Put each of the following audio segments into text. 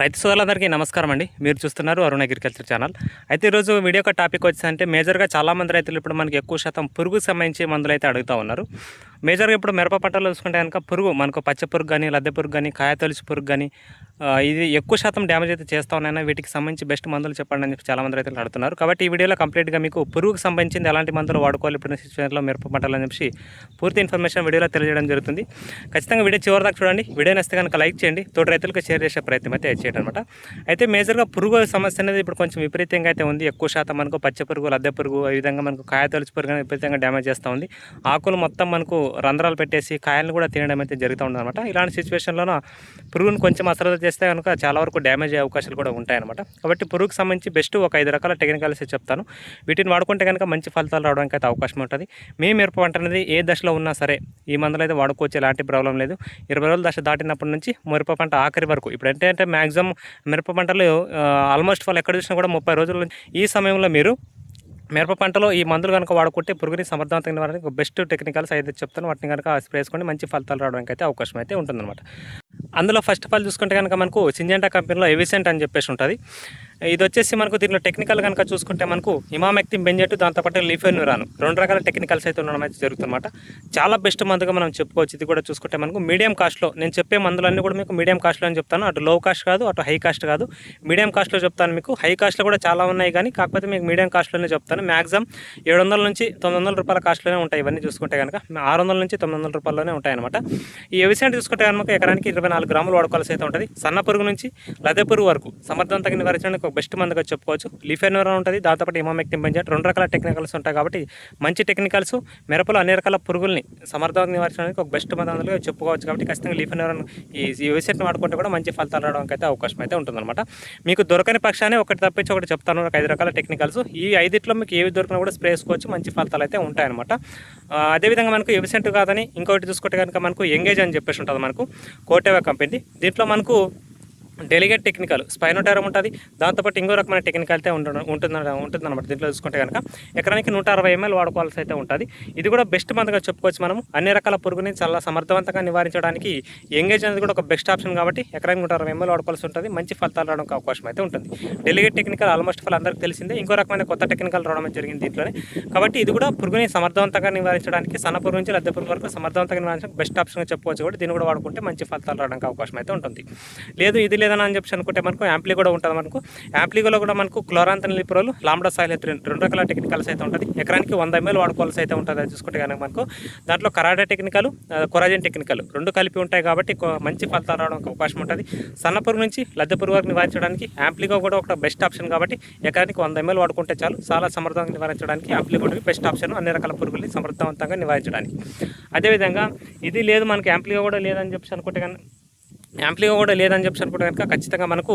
రైతు సోదరులందరికీ నమస్కారం అండి. మీరు చూస్తున్నారు అరుణ అగ్రికల్చర్ ఛానల్. అయితే ఈరోజు వీడియో ఒక టాపిక్ వచ్చిందంటే మేజర్గా చాలామంది రైతులు ఇప్పుడు మనకి ఎక్కువ శాతం పురుగుకు సంబంధించి మందులు అయితే అడుగుతూ ఉన్నారు. మేజర్గా ఇప్పుడు మిరప పంటలు చూసుకుంటే కనుక పురుగు మనకు పచ్చ పురుగు కానీ లద్దె పురుగు కానీ కాయ తొలిచి పురుగు కానీ ఇది ఎక్కువ శాతం డ్యామేజ్ అయితే చేస్తా ఉన్నాయన్న వీటికి సంబంధించి బెస్ట్ మందులు చెప్పండి అని చెప్పి చాలామంది రైతులు అడుగుతున్నారు. కాబట్టి ఈ వీడియోలో కంప్లీట్గా మీకు పురుగుకు సంబంధించింది ఎలాంటి మందులు వాడుకోవాలి ఇప్పుడు సిచ్యువేషన్లో మిరప పంటలు అని చెప్పి పూర్తి ఇన్ఫర్మేషన్ వీడియోలో తెలియజేయడం జరుగుతుంది. ఖచ్చితంగా వీడియో చివరి దాకా చూడండి. వీడియో నచ్చితే కనుక లైక్ చేయండి. తోటి రైతులకు షేర్ చేసే ప్రయత్నం అయితే చేయడం అనమాట అయితే మేజర్గా పురుగు సమస్య అనేది ఇప్పుడు కొంచెం విపరీతంగా అయితే ఉంది. ఎక్కువ శాతం మనకు పచ్చ పురుగు లద్దె పురుగు ఈ విధంగా మనకు కాయ తొలిచి పురుగు విపరీతంగా డ్యామేజ్ చేస్తూ ఉంది. ఆకులు మొత్తం మనకు రంధ్రాలు పెట్టేసి కాయలను కూడా తినడం అయితే జరుగుతూ ఉంది అనమాట ఇలాంటి సిచ్యువేషన్లోన పురుగును కొంచెం అశ్రద్ధ చేస్తే కనుక చాలా వరకు డ్యామేజ్ అయ్యే అవకాశాలు కూడా ఉంటాయన్నమాట. కాబట్టి పురుగుకు సంబంధించి బెస్ట్ ఒక ఐదు రకాల టెక్నికల్స్ చెప్తాను. వీటిని వాడుకుంటే కనుక మంచి ఫలితాలు రావడానికి అయితే అవకాశం ఉంటుంది. మీ మిరప పంట అనేది ఏ దశలో ఉన్నా సరే ఈ మందులు అయితే వాడుకోవచ్చు ఎలాంటి ప్రాబ్లం లేదు. ఇరవై రోజుల దశ దాటినప్పటి నుంచి మిరప పంట ఆఖరి వరకు ఇప్పుడు అంటే అంటే మ్యాక్సిమం మిరప పంటలు ఆల్మోస్ట్ వాళ్ళు ఎక్కడ చూసినా కూడా ముప్పై రోజుల ఈ సమయంలో మీరు మిరప పంటలో ఈ మందులు కనుక వాడుకుంటే పురుగుని సమర్థవంతంగా నివారణకు బెస్ట్ టెక్నికల్స్ అయితే చెప్తాను. వాటిని కనుక స్ప్రే చేసుకొని మంచి ఫలితాలు రావడానికి అయితే అవకాశం అయితే ఉంటుందన్నమాట. అందులో ఫస్ట్ ఆఫ్ ఆల్ చూసుకుంటే కనుక మనకు సింజెంటా కంపెనీలో ఎవిసెంట్ అని చెప్పేసి ఉంటుంది. ఇది వచ్చేసి మనకు దీనిలో టెక్నికల్ కనుక చూసుకుంటే మనకు ఇమామెక్తిన్ బెంజెట్ దాంతోపాటు రాను రెండు రకాల టెక్నికల్స్ అయితే ఉండడం అయితే జరుగుతుందన్నమాట. చాలా బెస్ట్ మందుగా మనం చెప్పుకోవచ్చు. ఇది కూడా చూసుకుంటే మనకు మీడియం కాస్ట్లో నేను చెప్పే మందులన్నీ కూడా మీకు మీడియం కాస్ట్లో అని చెప్తాను. అటు లో కాస్ట్ కాదు అటు హై కాస్ట్ కాదు. మీడియం కాస్ట్లో చెప్తాను మీకు. హై కాస్ట్లో కూడా చాలా ఉన్నాయి కానీ కాకపోతే మీకు మీడియం కాస్ట్లోనే చెప్తాను. మ్యాక్సిమం ఏడు వందల నుంచి తొమ్మిది వందల రూపాయల కాస్ట్లోనే ఉంటాయి ఇవన్నీ చూసుకుంటే కనుక ఆరు వందల నుంచి తొమ్మిది వందల రూపాయల్లోనే ఉంటాయనమాట ఈ ఎవిసెంట్ చూసుకుంటే కనుక ఎకరానికి ఇరవై నాలుగు గ్రాములు వాడుకోవాల్సి అయితే ఉంటుంది. సన్న పురుగు నుంచి లదే పురుగు వరకు సమర్థవంతంగా నివారించడానికి ఒక బెస్ట్ మందుగా చెప్పుకోవచ్చు. లిఫెనోరా ఉంటుంది దాంతోపాటు ఇమామెక్టిన్ బెంజెట్ రెండు రకాల టెక్నికల్స్ ఉంటాయి కాబట్టి మంచి టెక్నికల్స్ మిరపలో అన్ని రకాల పురుగుల్ని సమర్థవంతంగా నివారించడానికి ఒక బెస్ట్ మందుగా చెప్పుకోవచ్చు కాబట్టి ఖచ్చితంగా లిఫెనోరాను ఈ ఈ వెబ్సైట్ని వాడుకుంటే కూడా మంచి ఫలితాలు రావడానికి అయితే అవకాశం అయితే ఉంటుందన్నమాట. మీకు దొరకని పక్షాన్ని ఒకటి తప్పించి ఒకటి చెప్తాను ఒక ఐదు రకాల టెక్నికల్స్. ఈ ఐదిట్లో మీకు ఏవి దొరికినా కూడా స్ప్రే చేసుకోవచ్చు మంచి ఫలితాలు అయితే ఉంటాయన్నమాట. అదేవిధంగా మనకు ఎవిసెంట్ కాదని ఇంకొకటి చూసుకుంటే కనుక మనకు ఎంగేజ్ అని చెప్పేసి ఉంటుంది మనకు కోటేవా కంపెనీ. దీంట్లో మనకు డెలిగేట్ టెక్నికల్ స్పైనోటారం ఉంటుంది. దాంతోపాటు ఇంకో రకమైన టెక్నికల్ అయితే ఉంటుంది ఉంటుంది అనమాట దీంట్లో చూసుకుంటే కనుక ఎకరానికి నూట అరవై ఎంఎల్ వాడుకోవాల్సి అయితే ఉంటుంది. ఇది కూడా బెస్ట్ మందుగా చెప్పుకోవచ్చు మనం అన్ని రకాల పురుగుని చాలా సమర్థవంతంగా నివారించడానికి ఎంగేజ్ అనేది కూడా ఒక బెస్ట్ ఆప్షన్ కాబట్టి ఎకరానికి నూట అరవై ఎంఎల్ వాడుకోవాల్సి ఉంటుంది. మంచి ఫలితాలు రావడానికి అవకాశం అయితే ఉంటుంది. డెలిగేట్ టెక్నికల్ ఆల్మోస్ట్ ఫల్ అందరికీ తెలిసిందే. ఇంకో రకమైన కొత్త టెక్నికల్ రావడం జరిగింది దీంట్లోనే. కాబట్టి ఇది కూడా పురుగుని సమర్థవంతంగా నివారించడానికి సన్న పురుగు నుంచి లద్దె పురుగు వరకు సమర్థవంతంగా నివారించడానికి బెస్ట్ ఆప్షన్గా చెప్పుకోవచ్చు కూడా దీన్ని కూడా వాడుకుంటే మంచి ఫలితాలు రావడానికి అవకాశం అయితే ఉంటుంది. లేదు ఇది లేదన్నా అని చెప్పి అనుకుంటే మనకు యాంప్లీ కూడా ఉంటుంది మనకు. యాంప్లీగోలో కూడా మనకు క్లోరాంతన్ లిప్రోలు లాంబ్డా సాయిల్ రెండు రకాల టెక్నికల్స్ అయితే ఉంటుంది. ఎకరానికి వంద ఎంఎల్ వాడుకోవాల్సి అయితే ఉంటుంది అది చూసుకుంటే కనుక మనకు. దాంట్లో కరాడా టెక్నికల్ కొరాజన్ టెక్నికల్ రెండు కలిపి ఉంటాయి కాబట్టి మంచి ఫలితాలు రావడానికి అవకాశం ఉంటుంది. సన్న పురుగు నుంచి లద్దె పురుగు వరకు నివారించడానికి యాంప్లీగో కూడా ఒక బెస్ట్ ఆప్షన్ కాబట్టి ఎకరానికి వంద ఎంఎల్ వాడుకుంటే చాలు. చాలా సమర్థంగా నివారించడానికి యాంప్లిగో బెస్ట్ ఆప్షన్ అన్ని రకాల పురుగుల్ని సమర్థవంతంగా నివారించడానికి. అదేవిధంగా ఇది లేదు మనకి యాంప్లీగో కూడా లేదని చెప్పి అనుకుంటే కానీ యాంప్లిగా కూడా లేదని చెప్పి కూడా కనుక ఖచ్చితంగా మనకు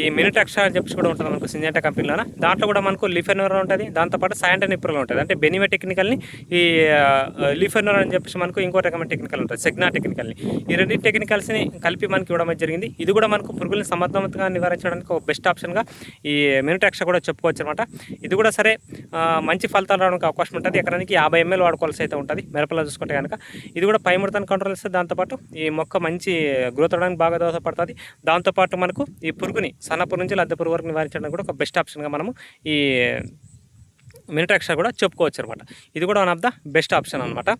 ఈ మినిట్ ఎక్స్ట్రా అని చెప్పి కూడా ఉంటుంది మనకు సింజెంటా కంపెనీలో దాంట్లో కూడా మనకు లిఫెనోర్ ఉంటుంది దాంతోపాటు సయాంటన్ ఇప్రల్ ఉంటుంది. అంటే బెనివే టెక్నికల్ని ఈ లిఫెనోర్ అని చెప్పేసి మనకు ఇంకో రకమైన టెక్నికల్ ఉంటుంది సెగ్నా టెక్నికల్ని. ఈ రెండు టెక్నికల్స్ని కలిపి మనకి ఇవ్వడం జరిగింది. ఇది కూడా మనకు పురుగుల్ని సమర్థవంతంగా నివారించడానికి ఒక బెస్ట్ ఆప్షన్గా ఈ మినిట్ ఎక్స్ట్రా కూడా చెప్పుకోవచ్చు అనమాట ఇది కూడా సరే మంచి ఫలితాలు రావడానికి అవకాశం ఉంటుంది. ఎకరానికి యాభై ఎంఎల్ వాడుకోవాల్సి అయితే ఉంటుంది. మిరపలో చూసుకుంటే కనుక. ఇది కూడా పై ముడతను కంట్రోల్ చేస్తే దాంతోపాటు ఈ మొక్క మంచి గ్రోత్ అవడానికి బాగా దోహదపడుతుంది. దాంతోపాటు మనకు ఈ పురుగుని సన్నపురు నుంచి లద్దె పురుగు వరకు నివారించడానికి కూడా ఒక బెస్ట్ ఆప్షన్గా మనము ఈ మినిట్ ఎక్స్ట్రా కూడా చెప్పుకోవచ్చు అనమాట ఇది కూడా one of the best option అనమాట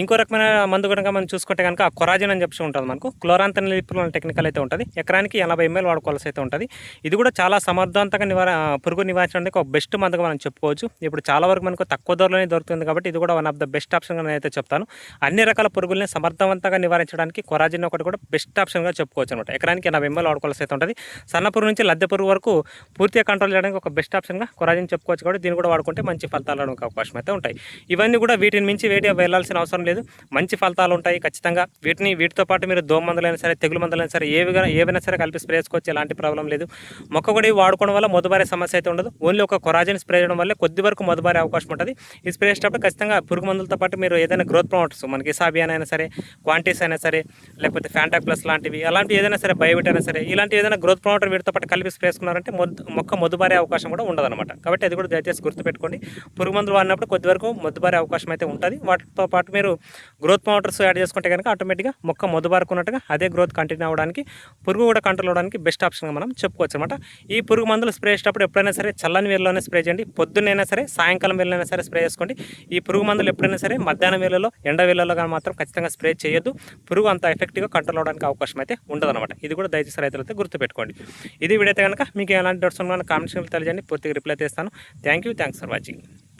ఇంకో రకమైన మందు కనుక మనం చూసుకుంటే కనుక కొరాజిన్ అని చెప్పి ఉంటుంది మనకు. క్లోరాంతన్ లిప్రోల్ టెక్నికల్ అయితే ఉంటుంది. ఎకరానికి ఎనభై ఎంఎల్ వాడుకోవాల్సి అయితే ఉంటుంది. ఇది కూడా చాలా సమర్థవంతంగా నివార పురుగు నివారించడానికి ఒక బెస్ట్ మందుగా మనం చెప్పుకోవచ్చు. ఇప్పుడు చాలా వరకు మనకు తక్కువ ధరలోనే దొరుకుతుంది కాబట్టి ఇది కూడా వన్ ఆఫ్ ద బెస్ట్ ఆప్షన్గా నేను అయితే చెప్తాను. అన్ని రకాల పురుగుల్ని సమర్థవంతంగా నివారించడానికి కొరాజిన్ ఒకటి కూడా బెస్ట్ ఆప్షన్గా చెప్పుకోవచ్చు అనమాట ఎకరానికి ఎనభై ఎంఎల్ వాడుకోవాల్సి అయితే ఉంటుంది. సన్న పురుగు నుంచి లద్దె పురుగు వరకు పూర్తిగా కంట్రోల్ చేయడానికి ఒక బెస్ట్ ఆప్షన్గా కొరాజిన్ చెప్పుకోవచ్చు కాబట్టి దీన్ని కూడా వాడుకుంటే మంచి ఫలితాలు అవకాశం అయితే ఉంటాయి. ఇవన్నీ కూడా వీటిని మించి వేడి వెళ్ళాల్సిన అవసరం లేదు. మంచి ఫలితాలు ఉంటాయి ఖచ్చితంగా. వీటిని వీటితో పాటు మీరు దోమ మందులైనా సరే తెగులు మందులైనా సరే ఏవి ఏవైనా సరే కలిపి స్ప్రే చేసుకోవచ్చు. ఎలాంటి ప్రాబ్లం లేదు. మొక్క కూడా ఇవి వాడుకోవడం వల్ల మొదబారే సమస్య అయితే ఉండదు. ఓన్లీ ఒక కొరాజిన్ స్ప్రే చేయడం వల్ల కొద్ది వరకు మొదబారే అవకాశం ఉంటుంది. ఈ స్ప్రే చేసేటప్పుడు ఖచ్చితంగా పురుగు మందులతో పాటు మీరు ఏదైనా గ్రోత్ ప్రమోటర్స్ మనకి సాబియాన్ అయినా సరే క్వాంటిస్ అయినా సరే లేకపోతే ఫ్యాంటాక్ ప్లస్ లాంటివి అలాంటి ఏదైనా సరే బయోవిట్ అయినా సరే ఇలాంటి ఏదైనా గ్రోత్ ప్రమోటర్ వీటితో పాటు కలిపి స్ప్రే చేసుకున్నారంటే మొద్ మొక్క మొద్దుబారే అవకాశం కూడా ఉండదన్నమాట. కాబట్టి అది కూడా దయచేసి గుర్తుపెట్టుకోండి. పురుగు మందులు వాడినప్పుడు కొద్ది వరకు మొద్దుబారే అవకాశం అయితే ఉంటుంది. వాటితో పాటు మీరు గ్రోత్ పౌడర్స్ యాడ్ చేసుకుంటే కనుక ఆటోమేటిక్గా మొక్క మొదబారుకున్నట్టుగా అదే గ్రోత్ కంటిన్యూ అవ్వడానికి పురుగు కూడా కంట్రోల్ అవ్వడానికి బెస్ట్ ఆప్షన్గా మనం చెప్పుకోవచ్చు అనమాట ఈ పురుగు మందులు స్ప్రే చేసేటప్పుడు ఎప్పుడైనా సరే చల్లని వేళలోనే స్ప్రే చేయండి. పొద్దున్నైనా సరే సాయంకాలం వేళైనా సరే స్ప్రే చేసుకోండి. ఈ పురుగు మందులు ఎప్పుడైనా సరే మధ్యాహ్నం వేళలో ఎండ వేళలో కానీ మాత్రం ఖచ్చితంగా స్ప్రే చేయొద్దు. పురుగు అంత ఎఫెక్టివ్గా కంట్రోల్ అవ్వడానికి అవకాశం అయితే ఉండదన్నమాట. ఇది కూడా దయచేసి రైతులైతే గుర్తుపెట్టుకోండి. ఇది వీడైతే కనుక మీకు ఎలాంటి డౌట్స్ ఉన్నా కామెంట్స్ తెలియజేయండి. పూర్తిగా రిప్లై చేస్తాను thank you thanks for watching